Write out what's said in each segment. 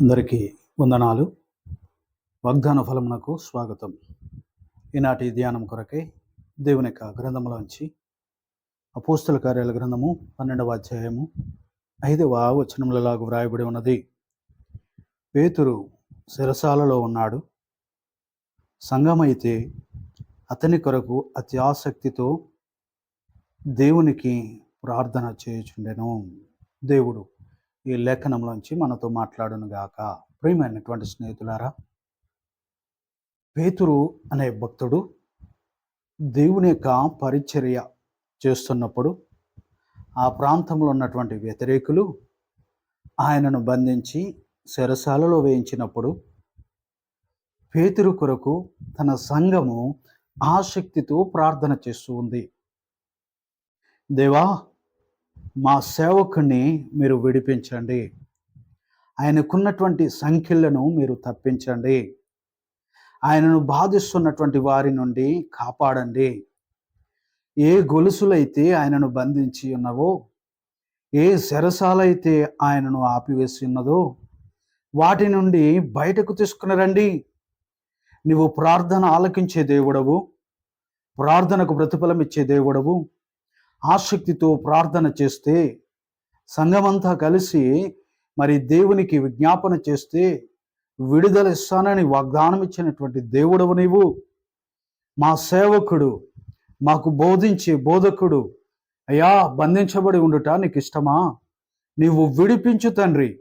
అందరికీ వందనాలు. వాగ్దాన ఫలమునకు స్వాగతం. ఈనాటి ధ్యానం కొరకై దేవుని యొక్క గ్రంథంలోంచి అపోస్తుల కార్యాల గ్రంథము పన్నెండవ అధ్యాయము ఐదవ వచనములలాగా వ్రాయబడి ఉన్నది. పేతురు శిరసాలలో ఉన్నాడు. సంఘమైతే అతని కొరకు అతి ఆసక్తితో దేవునికి ప్రార్థన చేయుచుండెను. దేవుడు ఈ లేఖనంలోంచి మనతో మాట్లాడునుగాక ప్రియమైనటువంటి స్నేహితులారా పేతురు అనే భక్తుడు దేవుని యొక్క పరిచర్య చేస్తున్నప్పుడు ఆ ప్రాంతంలో ఉన్నటువంటి వ్యతిరేకులు ఆయనను బంధించి చెరసాలలో వేయించినప్పుడు పేతురు కొరకు తన సంఘము ఆసక్తితో ప్రార్థన చేస్తూ ఉంది. దేవా మా సేవకుని మీరు విడిపించండి. ఆయనకున్నటువంటి సంఖ్యలను మీరు తప్పించండి. ఆయనను బాధిస్తున్నటువంటి వారి నుండి కాపాడండి. ఏ గొలుసులైతే ఆయనను బంధించి ఉన్నవో ఏ శరసాలైతే ఆయనను ఆపివేసి ఉన్నదో వాటి నుండి బయటకు తీసుకుని రండి. నువ్వు ప్రార్థన ఆలకించే దేవుడవు ప్రార్థనకు ప్రతిఫలం ఇచ్చే దేవుడవు ఆసక్తితో ప్రార్థన చేస్తే సంఘమంతా కలిసి మరి దేవునికి విజ్ఞాపన చేస్తే విడుదల ఇస్తానని వాగ్దానం ఇచ్చినటువంటి దేవుడవు నీవు. మా సేవకుడు మాకు బోధించే బోధకుడు అయ్యా బంధించబడి ఉండుట నీకు ఇష్టమా? నీవు విడిపించు తండ్రి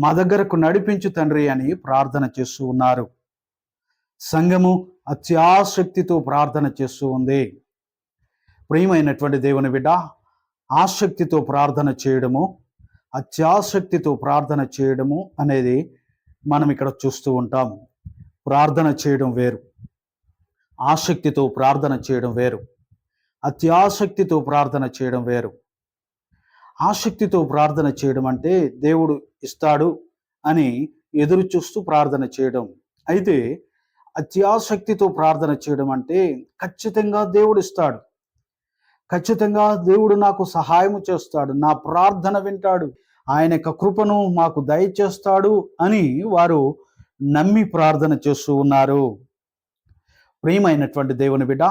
మా దగ్గరకు నడిపించు తండ్రి అని ప్రార్థన చేస్తూ ఉన్నారు. సంఘము అత్యాసక్తితో ప్రార్థన చేస్తూ ఉంది. ప్రియమైనటువంటి దేవుని బిడ్డ ఆసక్తితో ప్రార్థన చేయడము అత్యాసక్తితో ప్రార్థన చేయడము అనేది మనం ఇక్కడ చూస్తూ ఉంటాం. ప్రార్థన చేయడం వేరు. ఆసక్తితో ప్రార్థన చేయడం వేరు. అత్యాసక్తితో ప్రార్థన చేయడం వేరు. ఆసక్తితో ప్రార్థన చేయడం అంటే దేవుడు ఇస్తాడు అని ఎదురు చూస్తూ ప్రార్థన చేయడం. అయితే అత్యాసక్తితో ప్రార్థన చేయడం అంటే ఖచ్చితంగా దేవుడు ఇస్తాడు. ఖచ్చితంగా దేవుడు నాకు సహాయము చేస్తాడు నా ప్రార్థన వింటాడు ఆయన యొక్క కృపను మాకు దయచేస్తాడు అని వారు నమ్మి ప్రార్థన చేస్తూ ఉన్నారు. ప్రియమైనటువంటి దేవుని బిడ్డ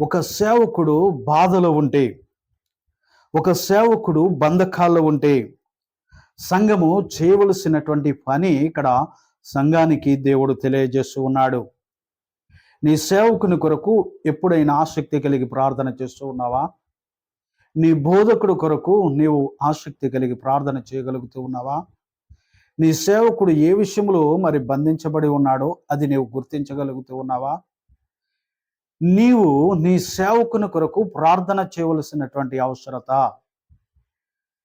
ఒక సేవకుడు బాధలో ఉంటే ఒక సేవకుడు బంధకాల్లో ఉంటే సంఘము చేయవలసినటువంటి పని ఇక్కడ సంఘానికి దేవుడు తెలియజేస్తూ ఉన్నాడు. నీ సేవకుని కొరకు ఎప్పుడైనా ఆసక్తి కలిగి ప్రార్థన చేస్తూ ఉన్నావా? నీ బోధకుడు కొరకు నీవు ఆసక్తి కలిగి ప్రార్థన చేయగలుగుతూ ఉన్నావా? నీ సేవకుడు ఏ విషయంలో మరి బంధించబడి ఉన్నాడో అది నీవు గుర్తించగలుగుతూ ఉన్నావా? నీవు నీ సేవకుని కొరకు ప్రార్థన చేయవలసినటువంటి అవసరత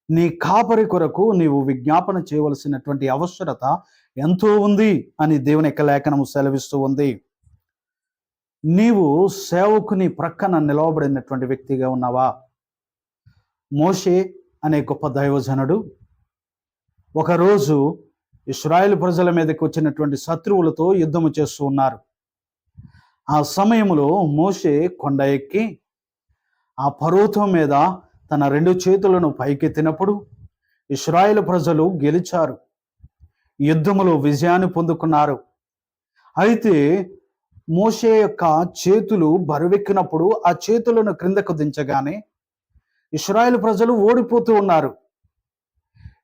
నీ కాపరి కొరకు నీవు విజ్ఞాపన చేయవలసినటువంటి అవసరత ఎంతో ఉంది అని దేవుని యొక్క లేఖనము సెలవిస్తూ ఉంది. నీవు సేవకుని ప్రక్కన నిలవబడినటువంటి వ్యక్తిగా ఉన్నావా? మోషే అనే గొప్ప దైవజనుడు ఒకరోజు ఇస్రాయేల్ ప్రజల మీదకి వచ్చినటువంటి శత్రువులతో యుద్ధము చేస్తూ ఉన్నారు. ఆ సమయంలో మోషే కొండ ఎక్కి ఆ పర్వతం మీద తన రెండు చేతులను పైకెత్తినప్పుడు ఇస్రాయేల్ ప్రజలు గెలిచారు. యుద్ధములో విజయాన్ని పొందుకున్నారు. అయితే మోషే యొక్క చేతులు బరువెక్కినప్పుడు ఆ చేతులను క్రిందకు దించగానే ఇస్రాయేల్ ప్రజలు ఓడిపోతూ ఉన్నారు.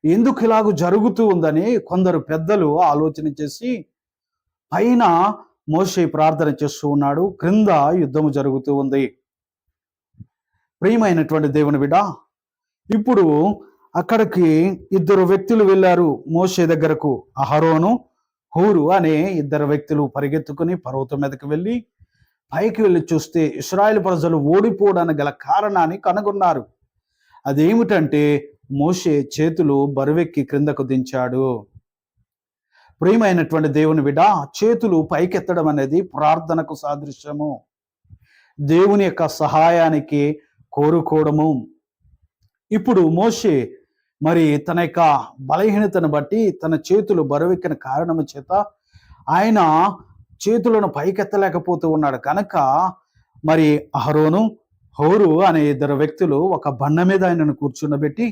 ఎందుకు ఇలాగ జరుగుతూ ఉందని కొందరు పెద్దలు ఆలోచన చేసి పైన మోషే ప్రార్థన చేస్తూ ఉన్నాడు. క్రింద యుద్ధము జరుగుతూ ఉంది. ప్రియమైనటువంటి దేవుని బిడ ఇప్పుడు అక్కడికి ఇద్దరు వ్యక్తులు వెళ్ళారు. మోషే దగ్గరకు అహరోను హూరు అనే ఇద్దరు వ్యక్తులు పరిగెత్తుకుని పర్వతం మీదకి వెళ్ళి పైకి వెళ్ళి చూస్తే ఇస్రాయేల్ ప్రజలు ఓడిపోవడానికి గల కారణాన్ని కనుగొన్నారు. అదేమిటంటే మోషే చేతులు బరువెక్కి క్రిందకు దించాడు. ప్రియమైనటువంటి దేవుని విడ చేతులు పైకెత్తడం అనేది ప్రార్థనకు సాదృశ్యము. దేవుని యొక్క సహాయానికి కోరుకోవడము. ఇప్పుడు మోషే మరి తన యొక్క బలహీనతను బట్టి తన చేతులు బరువెక్కిన కారణము చేత ఆయన చేతులను పైకెత్తలేకపోతూ ఉన్నాడు. కనుక మరి అహరోను హోరు అనే ఇద్దరు వ్యక్తులు ఒక బండ మీద ఆయనను కూర్చుండబెట్టి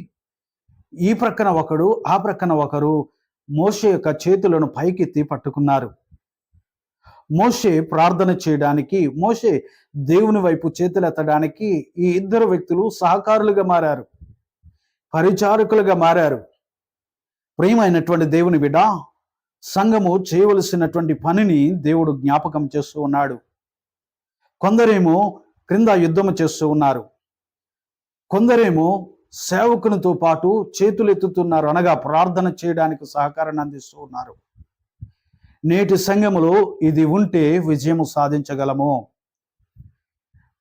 ఈ ప్రక్కన ఒకడు ఆ ప్రక్కన ఒకరు మోషే యొక్క చేతులను పైకెత్తి పట్టుకున్నారు. మోషే ప్రార్థన చేయడానికి మోషే దేవుని వైపు చేతులెత్తడానికి ఈ ఇద్దరు వ్యక్తులు సహకారులుగా మారారు. పరిచారకులుగా మారారు. ప్రియమైనటువంటి దేవుని బిడ్డ సంఘము చేయవలసినటువంటి పనిని దేవుడు జ్ఞాపకం చేస్తూ ఉన్నాడు. కొందరేమో క్రింద యుద్ధము చేస్తూ ఉన్నారు. కొందరేమో సేవకునితో పాటు చేతులెత్తుతున్నారు అనగా ప్రార్థన చేయడానికి సహకారాన్ని అందిస్తూ ఉన్నారు. నేటి సంఘములో ఇది ఉంటే విజయము సాధించగలము.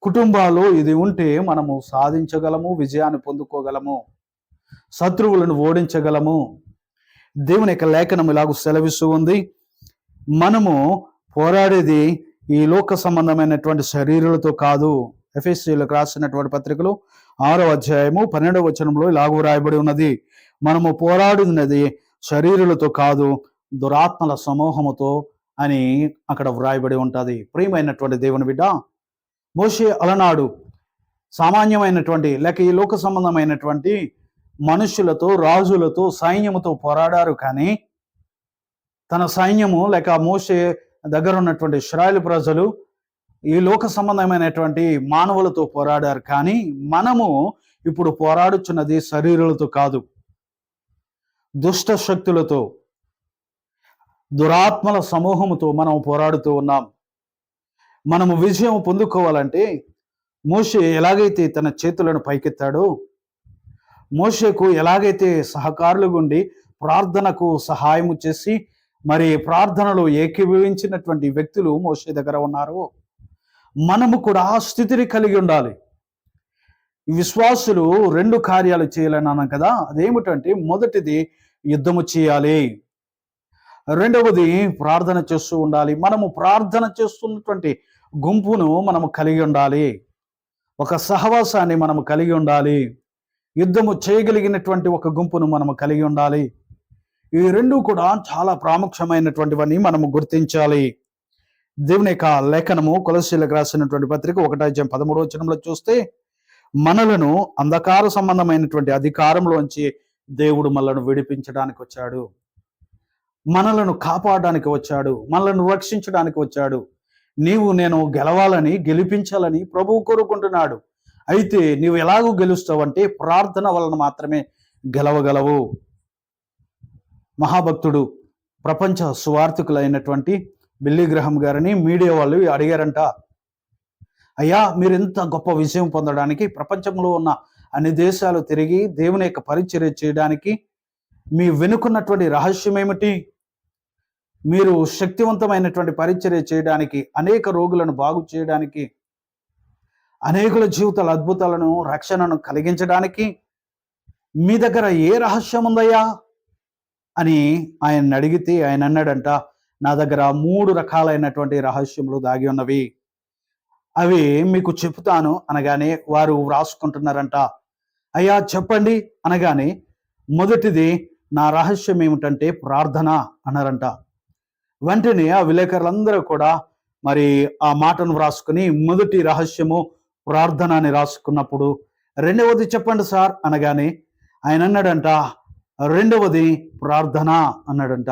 కుటుంబాలు ఇది ఉంటే మనము సాధించగలము విజయాన్ని పొందుకోగలము. శత్రువులను ఓడించగలము. దేవుని యొక్క లేఖనం ఇలాగ సెలవిస్తూ ఉంది. మనము పోరాడేది ఈ లోక సంబంధమైనటువంటి శరీరాలతో కాదు. ఎఫ్ఎస్సీలకు రాసినటువంటి పత్రికలు ఆరో అధ్యాయము పన్నెండవ వచనంలో ఇలాగూ రాయబడి ఉన్నది. మనము పోరాడినది శరీరులతో కాదు దురాత్మల సమూహముతో అని అక్కడ వ్రాయబడి ఉంటుంది. ప్రియమైనటువంటి దేవుని బిడ్డ మోషే అలనాడు సామాన్యమైనటువంటి లేక ఈ లోక సంబంధమైనటువంటి మనుషులతో రాజులతో సైన్యముతో పోరాడారు కానీ తన సైన్యము లేక మోషే దగ్గర ఉన్నటువంటి ఇస్రాయల్ ప్రజలు ఈ లోక సంబంధమైనటువంటి మానవులతో పోరాడారు కానీ మనము ఇప్పుడు పోరాడుచున్నది శరీరాలతో కాదు. దుష్ట శక్తులతో దురాత్మల సమూహముతో మనం పోరాడుతూ ఉన్నాం. మనము విజయం పొందుకోవాలంటే మోషే ఎలాగైతే తన చేతులను పైకెత్తాడో మోషేకు ఎలాగైతే సహకారులు ఉండి ప్రార్థనకు సహాయము చేసి మరి ప్రార్థనలో ఏకీభవించినటువంటి వ్యక్తులు మోషే దగ్గర ఉన్నారు. మనము కూడా ఆ స్థితిని కలిగి ఉండాలి. విశ్వాసులు రెండు కార్యాలు చేయాలన్నాను కదా అదేమిటంటే మొదటిది యుద్ధము చేయాలి. రెండవది ప్రార్థన చేస్తూ ఉండాలి. మనము ప్రార్థన చేస్తున్నటువంటి గుంపును మనము కలిగి ఉండాలి. ఒక సహవాసాన్ని మనము కలిగి ఉండాలి. యుద్ధము చేయగలిగినటువంటి ఒక గుంపును మనము కలిగి ఉండాలి. ఈ రెండు కూడా చాలా ప్రాముఖ్యమైనటువంటివన్నీ మనము గుర్తించాలి. దేవుని యొక్క లేఖనము కొలసీలకు రాసినటువంటి పత్రిక ఒకటాజ్యం పదమూడు వచనంలో చూస్తే మనలను అంధకార సంబంధమైనటువంటి అధికారంలోంచి దేవుడు మనలను విడిపించడానికి వచ్చాడు. మనలను కాపాడడానికి వచ్చాడు. మనలను రక్షించడానికి వచ్చాడు. నీవు నేను గెలవాలని గెలిపించాలని ప్రభువు కోరుకుంటున్నాడు. అయితే నీవు ఎలాగూ గెలుస్తావంటే ప్రార్థన వలన మాత్రమే గెలవగలవు. మహాభక్తుడు ప్రపంచ సువార్థికులైనటువంటి బిల్లీ గ్రహం గారిని మీడియా వాళ్ళు అడిగారంట. అయ్యా మీరు ఇంత గొప్ప విజయం పొందడానికి ప్రపంచంలో ఉన్న అన్ని దేశాలు తిరిగి దేవుని యొక్క పరిచర్య చేయడానికి మీ వెనుకున్నటువంటి రహస్యం ఏమిటి? మీరు శక్తివంతమైనటువంటి పరిచర్య చేయడానికి అనేక రోగులను బాగు చేయడానికి అనేకుల జీవితాల అద్భుతాలను రక్షణను కలిగించడానికి మీ దగ్గర ఏ రహస్యం ఉందయ్యా? అని ఆయన అడిగితే ఆయన అన్నాడంట నా దగ్గర మూడు రకాలైనటువంటి రహస్యములు దాగి ఉన్నవి. అవి మీకు చెప్తాను అనగానే వారు వ్రాసుకుంటున్నారంట. అయ్యా చెప్పండి అనగానే మొదటిది నా రహస్యం ఏమిటంటే ప్రార్థన అన్నారంట. వెంటనే ఆ విలేకరులందరూ కూడా మరి ఆ మాటను వ్రాసుకుని మొదటి రహస్యము ప్రార్థన అని రాసుకున్నప్పుడు రెండవది చెప్పండి సార్ అనగానే ఆయన అన్నాడంట రెండవది ప్రార్థన అన్నాడంట.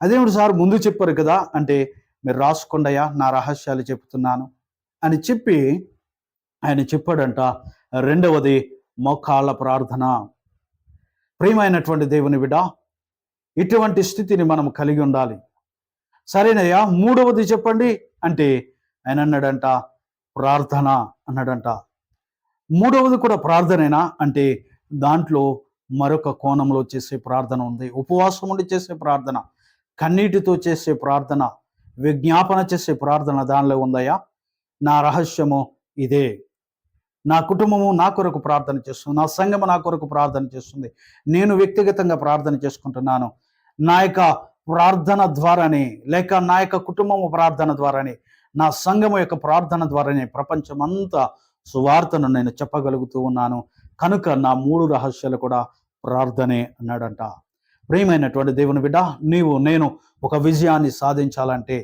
అదేమిటి సార్ ముందు చెప్పారు కదా అంటే మీరు రాసుకోండియా నా రహస్యాలు చెప్తున్నాను అని చెప్పి ఆయన చెప్పాడంట రెండవది మోకాళ్ళ ప్రార్థన. ప్రియమైనటువంటి దేవుని బిడ్డ ఇటువంటి స్థితిని మనం కలిగి ఉండాలి. సరేనయ్యా మూడవది చెప్పండి అంటే ఆయన అన్నాడంట ప్రార్థన అన్నాడంట. మూడవది కూడా ప్రార్థనేనా? అంటే దాంట్లో మరొక కోణంలో చేసే ప్రార్థన ఉంది. ఉపవాసం ఉండి చేసే ప్రార్థన కన్నీటితో చేసే ప్రార్థన విజ్ఞాపన చేసే ప్రార్థన దానిలో ఉందయ్యా? నా రహస్యము ఇదే. నా కుటుంబము నా కొరకు ప్రార్థన చేస్తుంది. నా సంఘము నా కొరకు ప్రార్థన చేస్తుంది. నేను వ్యక్తిగతంగా ప్రార్థన చేసుకుంటున్నాను. నా యొక్క ప్రార్థన ద్వారానే లేక నా యొక్క కుటుంబము ప్రార్థన ద్వారానే నా సంఘం యొక్క ప్రార్థన ద్వారానే ప్రపంచమంతా సువార్తను నేను చెప్పగలుగుతూ ఉన్నాను. కనుక నా మూడు రహస్యాలు కూడా ప్రార్థనే అన్నాడంట. ప్రియమైనటువంటి దేవుని బిడ్డ నీవు నేను ఒక విజయాన్ని సాధించాలంటే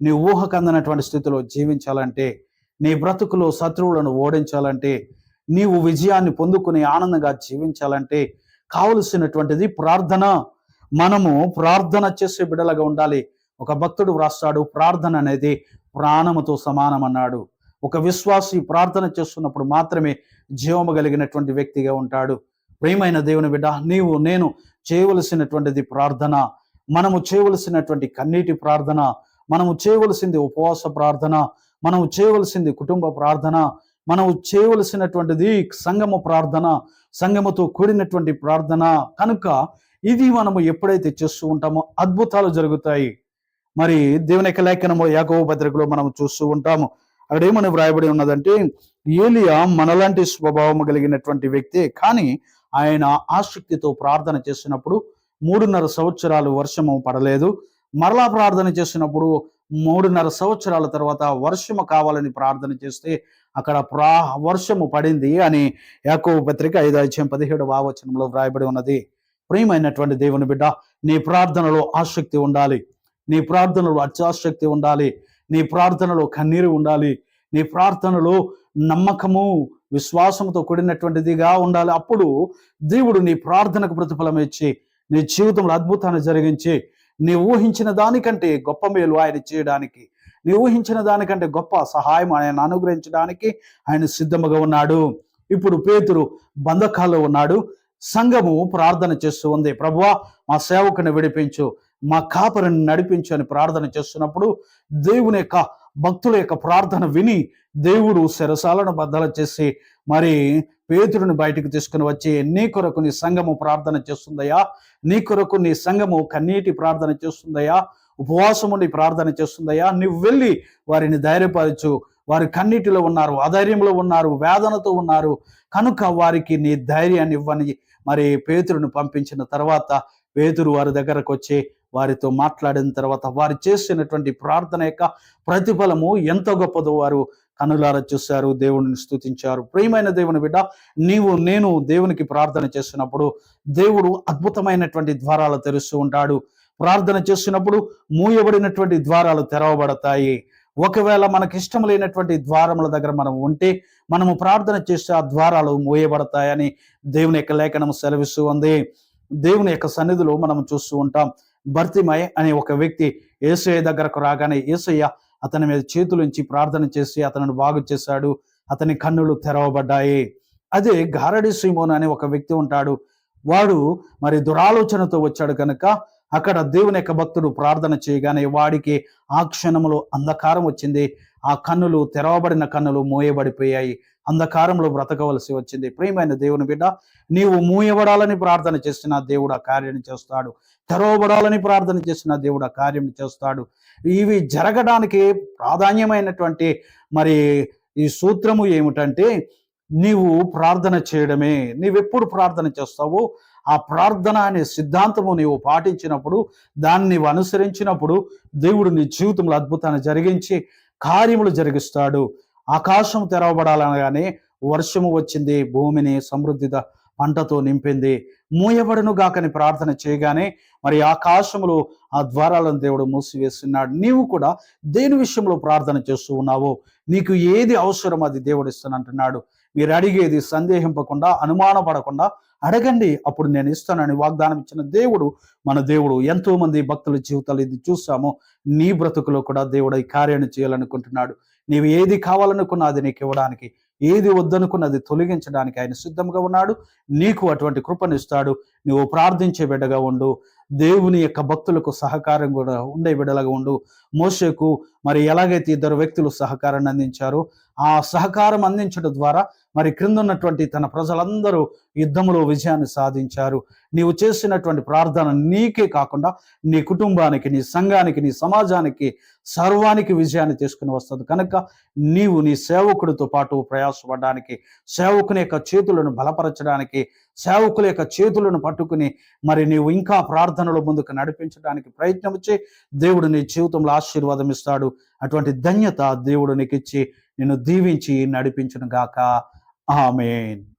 నీ ఊహకందనటువంటి స్థితిలో జీవించాలంటే నీ బ్రతుకులో శత్రువులను ఓడించాలంటే నీవు విజయాన్ని పొందుకుని ఆనందంగా జీవించాలంటే కావలసినటువంటిది ప్రార్థన. మనము ప్రార్థన చేసే బిడలగా ఉండాలి. ఒక భక్తుడు వ్రాస్తాడు ప్రార్థన అనేది ప్రాణముతో సమానమన్నాడు. ఒక విశ్వాసి ప్రార్థన చేస్తున్నప్పుడు మాత్రమే జీవము కలిగినటువంటి వ్యక్తిగా ఉంటాడు. ప్రియమైన దేవుని బిడ్డ నీవు నేను చేయవలసినటువంటిది ప్రార్థన మనము చేయవలసినటువంటి కన్నీటి ప్రార్థన మనము చేయవలసింది ఉపవాస ప్రార్థన మనము చేయవలసింది కుటుంబ ప్రార్థన మనము చేయవలసినటువంటిది సంగమ ప్రార్థన సంగమతో కూడినటువంటి ప్రార్థన. కనుక ఇది మనము ఎప్పుడైతే చేస్తూ ఉంటామో అద్భుతాలు జరుగుతాయి. మరి దేవుని యొక్క లేఖనము యాకవ పత్రికలో మనం చూస్తూ ఉంటాము. అక్కడ ఏమని వ్రాయబడి ఉన్నదంటే ఏలియా మనలాంటి స్వభావం కలిగినటువంటి వ్యక్తే కానీ ఆయన ఆసక్తితో ప్రార్థన చేసినప్పుడు మూడున్నర సంవత్సరాలు వర్షము పడలేదు. మరలా ప్రార్థన చేసినప్పుడు మూడున్నర సంవత్సరాల తర్వాత వర్షము కావాలని ప్రార్థన చేస్తే అక్కడ ప్రా వర్షము పడింది అని యాకో పత్రిక ఐదు అధ్యాయం పదిహేడు వావచనంలో వ్రాయబడి ఉన్నది. ప్రియమైనటువంటి దేవుని బిడ్డ నీ ప్రార్థనలో ఆసక్తి ఉండాలి. నీ ప్రార్థనలో అత్యాశక్తి ఉండాలి. నీ ప్రార్థనలో కన్నీరు ఉండాలి. నీ ప్రార్థనలో నమ్మకము విశ్వాసంతో కూడినటువంటిదిగా ఉండాలి. అప్పుడు దేవుడు నీ ప్రార్థనకు ప్రతిఫలం ఇచ్చి నీ జీవితంలో అద్భుతాన్ని జరిగించి నీ ఊహించిన దానికంటే గొప్ప మేలు ఆయన చేయడానికి నీ ఊహించిన దానికంటే గొప్ప సహాయం ఆయన అనుగ్రహించడానికి ఆయన సిద్ధముగా ఉన్నాడు. ఇప్పుడు పేతురు బంధకాల్లో ఉన్నాడు. సంఘము ప్రార్థన చేస్తూ ఉంది. ప్రభువా మా సేవకుని విడిపించు. మా కాపరిని నడిపించు అని ప్రార్థన చేస్తున్నప్పుడు దేవుని యొక్క భక్తుల యొక్క ప్రార్థన విని దేవుడు శరసాలను బద్దలు చేసి మరి పేతుడిని బయటకు తీసుకుని వచ్చి నీ కొరకు నీ సంఘము ప్రార్థన చేస్తుందయ్యా. నీ కొరకు నీ సంఘము కన్నీటి ప్రార్థన చేస్తుందయ్యా. ఉపవాసం ఉండి ప్రార్థన చేస్తుందయ్యా. నువ్వు వెళ్ళి వారిని ధైర్యపరచు. వారి కన్నీటిలో ఉన్నారు అధైర్యంలో ఉన్నారు వేదనతో ఉన్నారు. కనుక వారికి నీ ధైర్యాన్ని ఇవ్వని. మరి పేతురుని పంపించిన తర్వాత పేతురు వారి దగ్గరకు వచ్చి వారితో మాట్లాడిన తర్వాత వారు చేసినటువంటి ప్రార్థన యొక్క ప్రతిఫలము ఎంత గొప్పదో వారు కనులార చూశారు దేవుడిని స్తుతించారు. ప్రియమైన దేవుని బిడ్డ నీవు నేను దేవునికి ప్రార్థన చేసినప్పుడు దేవుడు అద్భుతమైనటువంటి ద్వారాలు తెరుస్తూ ఉంటాడు. ప్రార్థన చేసినప్పుడు మూయబడినటువంటి ద్వారాలు తెరవబడతాయి. ఒకవేళ మనకి ఇష్టం లేనటువంటి ద్వారముల దగ్గర మనం ఉంటే మనము ప్రార్థన చేస్తే ఆ ద్వారాలు మూయబడతాయని దేవుని యొక్క లేఖనం సెలవిస్తూ ఉంది. దేవుని యొక్క సన్నిధిలో మనం చూస్తూ ఉంటాం. భర్తిమయ్ అనే ఒక వ్యక్తి ఏసయ్య దగ్గరకు రాగానే ఏసయ్య అతని మీద చేతులుంచి ప్రార్థన చేసి అతనిని బాగు చేశాడు. అతని కన్నులు తెరవబడ్డాయి. అదే గారడి శ్రీమోన్ అనే ఒక వ్యక్తి ఉంటాడు. వాడు మరి దురాలోచనతో వచ్చాడు కనుక అక్కడ దేవుని యొక్క భక్తుడు ప్రార్థన చేయగానే వాడికి ఆ క్షణంలో అంధకారం వచ్చింది. ఆ కన్నులు తెరవబడిన కన్నులు మోయబడిపోయాయి. అంధకారంలో బ్రతకవలసి వచ్చింది. ప్రియమైన దేవుని బిడ్డ నీవు మూయబడాలని ప్రార్థన చేసిన దేవుడు ఆ కార్యం చేస్తాడు. తెరవబడాలని ప్రార్థన చేసిన దేవుడు ఆ కార్యం చేస్తాడు. ఇవి జరగడానికి ప్రాధాన్యమైనటువంటి మరి ఈ సూత్రము ఏమిటంటే నీవు ప్రార్థన చేయడమే. నీవెప్పుడు ప్రార్థన చేస్తావు ఆ ప్రార్థన అనే సిద్ధాంతము నీవు పాటించినప్పుడు దాన్ని నీవు అనుసరించినప్పుడు దేవుడు నీ జీవితంలో అద్భుతాన్ని జరిగించి కార్యములు జరిగిస్తాడు. ఆకాశం తెరవబడాలనగానే వర్షము వచ్చింది భూమిని సమృద్ధిత పంటతో నింపింది. మూయబడును గాకని ప్రార్థన చేయగానే మరి ఆకాశములు ఆ ద్వారాలను దేవుడు మూసివేస్తున్నాడు. నీవు కూడా దేని విషయంలో ప్రార్థన చేస్తూ ఉన్నావో నీకు ఏది అవసరం అది దేవుడు ఇస్తానంటున్నాడు. మీరు అడిగేది సందేహింపకుండా అనుమానపడకుండా అడగండి అప్పుడు నేను ఇస్తానని వాగ్దానం ఇచ్చిన దేవుడు మన దేవుడు ఎంతో మంది భక్తుల జీవితాలు ఇది చూసాము నీ బ్రతుకులో కూడా దేవుడు ఈ కార్యాన్ని చేయాలనుకుంటున్నాడు. నీవు ఏది కావాలనుకున్నా అది నీకు ఇవ్వడానికి ఏది వద్దనుకున్నది తొలగించడానికి ఆయన సిద్ధంగా ఉన్నాడు. నీకు అటువంటి కృపనిస్తాడు నువ్వు ప్రార్థించే బిడ్డగా ఉండు. దేవుని యొక్క భక్తులకు సహకారం కూడా ఉండే బిడ్డలుగా ఉండు. మోషకు మరి ఎలాగైతే ఇద్దరు వ్యక్తులు సహకారాన్ని అందించారో ఆ సహకారం అందించడం ద్వారా మరి క్రింద ఉన్నటువంటి తన ప్రజలందరూ యుద్ధంలో విజయాన్ని సాధించారు. నీవు చేసినటువంటి ప్రార్థన నీకే కాకుండా నీ కుటుంబానికి నీ సంఘానికి నీ సమాజానికి సర్వానికి విజయాన్ని తీసుకుని వస్తుంది. కనుక నీవు నీ సేవకుడితో పాటు ప్రయాసపడడానికి సేవకుని యొక్క చేతులను బలపరచడానికి సేవకుల యొక్క చేతులను పట్టుకుని మరి నీవు ఇంకా ప్రార్థనలో ముందుకు నడిపించడానికి ప్రయత్నం చే దేవుడు నీ జీవితంలో ఆశీర్వాదం ఇస్తాడు. అటువంటి ధన్యత దేవుడు నీకు ఇచ్చి నిన్ను దీవించి నడిపించును గాక. ఆమెన్.